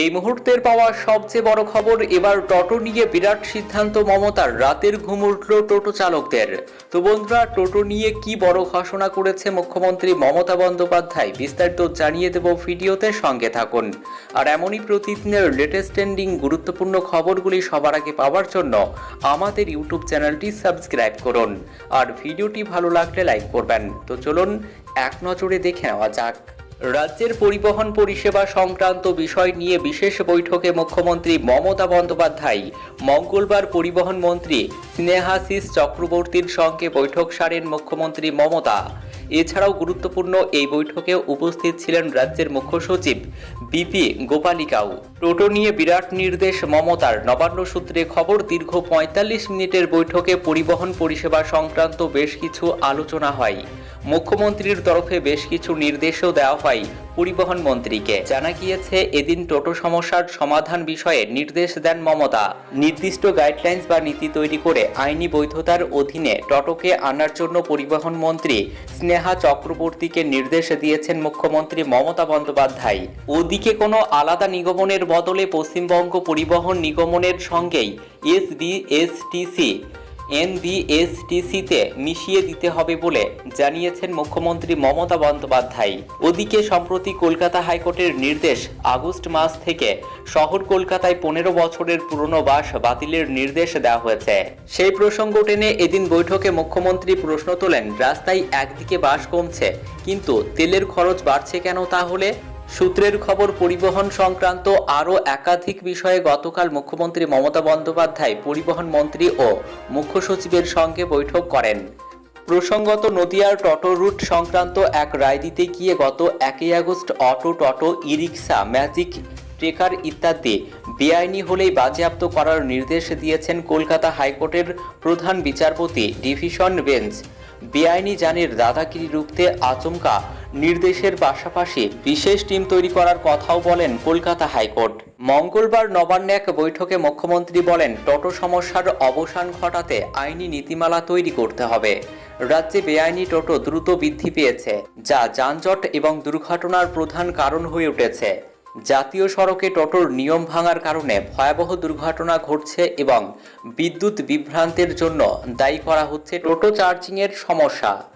এই মুহূর্তের পাওয়া সবচেয়ে বড় খবর, এবার টোটো নিয়ে বিরাট সিদ্ধান্ত মমতার। রাতের ঘুম উঠল টোটো চালকদের। তো বন্ধুরা, টোটো নিয়ে কি বড় ঘোষণা করেছে মুখ্যমন্ত্রী মমতা বন্দ্যোপাধ্যায়, বিস্তারিত জানিয়ে দেব ভিডিওতে, সঙ্গে থাকুন। আর এমনই প্রতিদিনের লেটেস্ট ট্রেন্ডিং গুরুত্বপূর্ণ খবরগুলি সবার আগে পাওয়ার জন্য আমাদের ইউটিউব চ্যানেলটি সাবস্ক্রাইব করুন। আর ভিডিওটি ভালো লাগলে লাইক করবেন। তো চলুন, এক নজরে দেখে নেওয়া যাক। রাজ্যের পরিবহন পরিষেবা সংক্রান্ত বিষয় নিয়ে বিশেষ বৈঠকে মুখ্যমন্ত্রী মমতা বন্দ্যোপাধ্যায়, মঙ্গলবার পরিবহন মন্ত্রী স্নেহাশিস চক্রবর্তীর সঙ্গে বৈঠক সারেন মুখ্যমন্ত্রী মমতা। এছাড়াও গুরুত্বপূর্ণ এই বৈঠকে উপস্থিত ছিলেন রাজ্যের মুখ্য সচিব বিপি গোপালিকাও। টোটো নিয়ে বিরাট নির্দেশ মমতার, নবান্ন সূত্রে খবর দীর্ঘ পঁয়তাল্লিশ মিনিটের বৈঠকে পরিবহন পরিষেবা সংক্রান্ত বেশ কিছু আলোচনা হয়। মুখ্যমন্ত্রীর তরফে বেশ কিছু নির্দেশও দেওয়া হয় পরিবহন মন্ত্রীকে। জানা গিয়েছে, এদিন টোটো সমস্যার সমাধান বিষয়ে নির্দেশ দেন মমতা। নির্দিষ্ট গাইডলাইন্স বা নীতি তৈরি করে আইনি বৈধতার অধীনে টোটোকে আনার জন্য পরিবহন মন্ত্রী স্নেহা চক্রবর্তীকে নির্দেশ দিয়েছেন মুখ্যমন্ত্রী মমতা বন্দ্যোপাধ্যায়। ওদিকে কোনো আলাদা নিগমনের বদলে পশ্চিমবঙ্গ পরিবহন নিগমনের সঙ্গেই এসবিএসটিসি এনবিএসটিসিতে মিশিয়ে দিতে হবে বলে জানিয়েছেন মুখ্যমন্ত্রী মমতা বন্দ্যোপাধ্যায়। ওদিকে সম্প্রতি কলকাতা হাইকোর্টের নির্দেশ আগস্ট মাস থেকে শহর কলকাতায় পনেরো বছরের পুরনো বাস বাতিলের নির্দেশ দেওয়া হয়েছে। সেই প্রসঙ্গ টেনে এদিন বৈঠকে মুখ্যমন্ত্রী প্রশ্ন তোলেন, রাস্তায় একদিকে বাস কমছে, কিন্তু তেলের খরচ বাড়ছে কেন তাহলে? সূত্রের খবর, পরিবহন সংক্রান্ত আরও একাধিক বিষয়ে গতকাল মুখ্যমন্ত্রী মমতা বন্দ্যোপাধ্যায়, পরিবহন মন্ত্রী ও মুখ্য সচিবের সঙ্গে বৈঠক করেন। প্রসঙ্গত, নদিয়ার টোটো রুট সংক্রান্ত এক রায় দিতে গিয়ে গত একই August auto, toto e rickshaw magic trekker ইত্যাদি বেআইনি হলেই বাজেয়াপ্ত করার নির্দেশ দিয়েছেন কলকাতা হাইকোর্টের প্রধান বিচারপতি ডিভিশন বেঞ্চ। বেআইনি যানের দাদাগিরি রুখতে আচমকা নির্দেশের পাশাপাশি বিশেষ টিম তৈরি করার কথাও বলেন কলকাতা হাইকোর্ট। মঙ্গলবার নবান্নে এক বৈঠকে মুখ্যমন্ত্রী বলেন, টোটো সমস্যার অবসান ঘটাতে আইনি নীতিমালা তৈরি করতে হবে। রাজ্যে বেআইনি টোটো দ্রুত বৃদ্ধি পেয়েছে, যা যানজট এবং দুর্ঘটনার প্রধান কারণ হয়ে উঠেছে। জাতীয় সড়কে টোটোর নিয়ম ভাঙার কারণে ভয়াবহ দুর্ঘটনা ঘটছে এবং বিদ্যুৎ বিভ্রান্তের জন্য দায়ী করা হচ্ছে টোটো চার্জিংয়ের সমস্যা।